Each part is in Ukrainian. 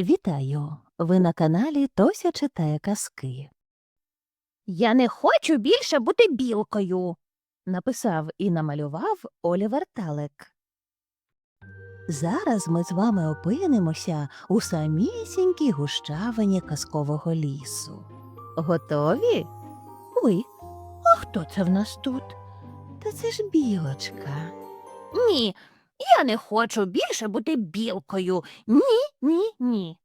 Вітаю! Ви на каналі Тося читає казки. Я не хочу більше бути білкою. Написав і намалював Олівер Талек. Зараз ми з вами опинимося у самісінькій гущавині казкового лісу. Готові? Ой, а хто це в нас тут? Та це ж білочка. Ні, я не хочу більше бути білкою. Ні, ні, ні.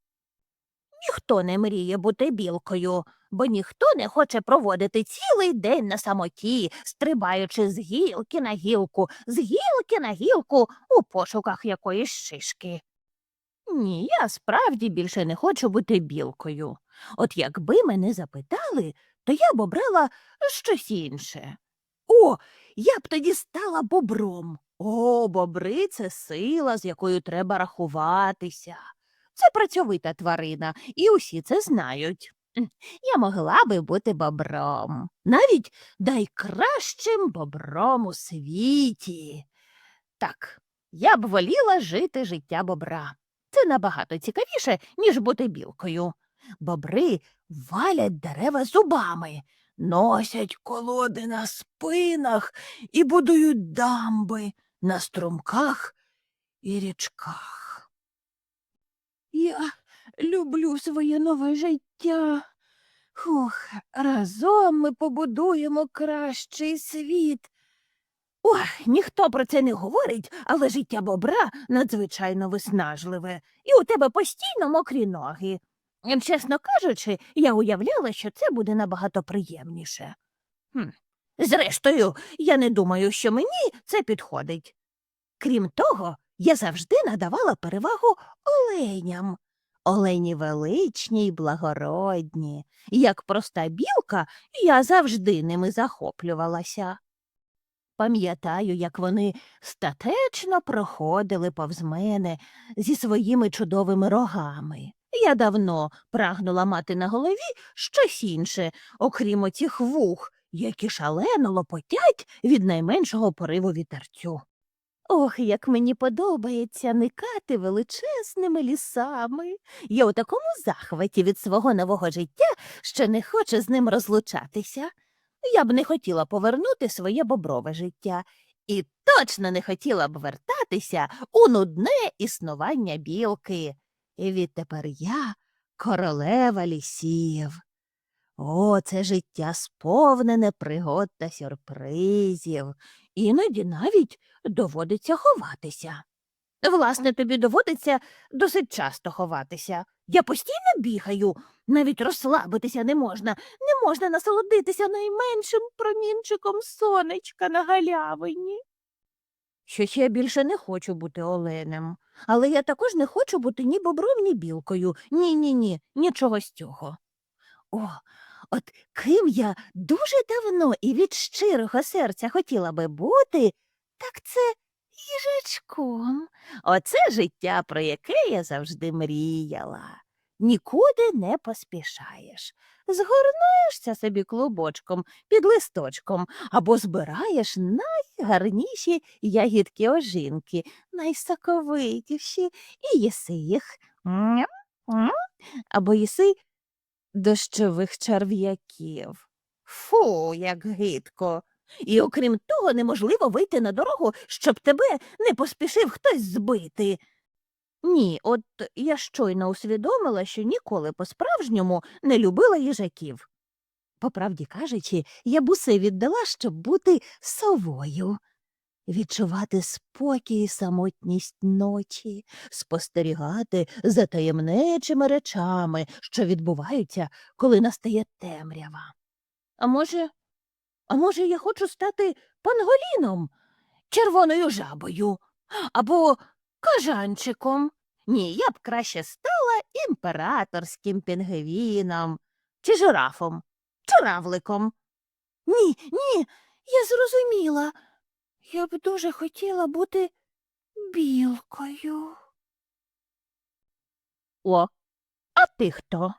Ніхто не мріє бути білкою, бо ніхто не хоче проводити цілий день на самоті, стрибаючи з гілки на гілку, з гілки на гілку у пошуках якоїсь шишки. Ні, я справді більше не хочу бути білкою. От якби мене запитали, то я б обрала щось інше. О, я б тоді стала бобром. О, бобри це сила, з якою треба рахуватися. Це працьовита тварина, і усі це знають. Я могла би бути бобром, навіть найкращим бобром у світі. Так, я б воліла жити життя бобра. Це набагато цікавіше, ніж бути білкою. Бобри валять дерева зубами, носять колоди на спинах і будують дамби на струмках і річках. Я люблю своє нове життя. Хух, разом ми побудуємо кращий світ. Ох, ніхто про це не говорить, але життя бобра надзвичайно виснажливе, і у тебе постійно мокрі ноги. Чесно кажучи, я уявляла, що це буде набагато приємніше. Хм. Зрештою, я не думаю, що мені це підходить. Крім того, я завжди надавала перевагу оленям. Олені величні й благородні. Як проста білка, я завжди ними захоплювалася. Пам'ятаю, як вони статечно проходили повз мене зі своїми чудовими рогами. Я давно прагнула мати на голові щось інше, окрім оцих вух, які шалено лопотять від найменшого пориву вітерцю. Ох, як мені подобається никати величезними лісами. Я у такому захваті від свого нового життя, що не хочу з ним розлучатися. Я б не хотіла повернути своє боброве життя і точно не хотіла б вертатися у нудне існування білки. І відтепер я королева лісів. О, це життя сповнене пригод та сюрпризів. Іноді навіть доводиться ховатися. Власне, тобі доводиться досить часто ховатися. Я постійно бігаю, навіть розслабитися не можна, не можна насолодитися найменшим промінчиком сонечка на галявині. Щось я більше не хочу бути оленем, але я також не хочу бути ні бобром, ні білкою. Ні, ні, ні, нічого з цього. О, от ким я дуже давно і від щирого серця хотіла би бути, так це їжачком. Оце життя, про яке я завжди мріяла. Нікуди не поспішаєш. Згорнуєшся собі клубочком під листочком або збираєш найгарніші ягідки ожинки, найсоковитіші, і їси їх. Або їси дощових черв'яків. Фу, як гидко. І окрім того, неможливо вийти на дорогу, щоб тебе не поспішив хтось збити. Ні, от я щойно усвідомила, що ніколи по-справжньому не любила їжаків. По правді кажучи, я б усе віддала, щоб бути совою. Відчувати спокій і самотність ночі, спостерігати за таємничими речами, що відбуваються, коли настає темрява. А може, а може, я хочу стати панголіном, червоною жабою або кажанчиком? Ні, я б краще стала імператорським пінгвіном чи жирафом, чи. Ні, ні, я зрозуміла. Я б дуже хотіла бути білкою. О, а ти хто?